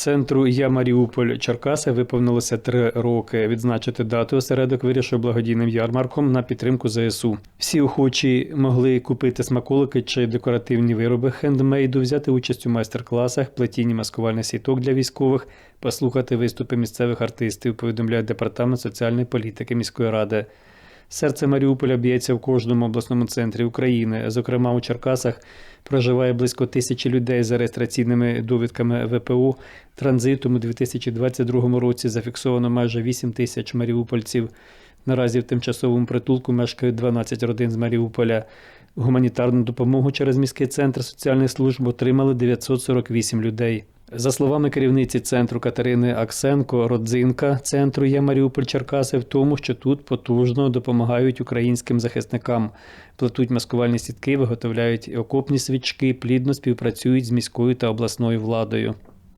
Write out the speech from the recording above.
Центру Я Маріуполь Черкаси виповнилося три роки. Відзначити дату осередок вирішив благодійним ярмарком на підтримку ЗСУ. Всі охочі могли купити смаколики чи декоративні вироби хендмейду, взяти участь у майстер-класах, плетінні маскувальних сіток для військових, послухати виступи місцевих артистів. Повідомляє департамент соціальної політики міської ради. Серце Маріуполя б'ється в кожному обласному центрі України. Зокрема, у Черкасах проживає близько тисячі людей за реєстраційними довідками ВПО. Транзитом у 2022 році зафіксовано майже 8 тисяч маріупольців. Наразі в тимчасовому притулку мешкають 12 родин з Маріуполя. Гуманітарну допомогу через міський центр соціальних служб отримали 948 людей. За словами керівниці центру Катерини Аксенко, родзинка центру є Маріуполь Черкаси в тому, що тут потужно допомагають українським захисникам, плетуть маскувальні сітки, виготовляють окопні свічки, плідно співпрацюють з міською та обласною владою.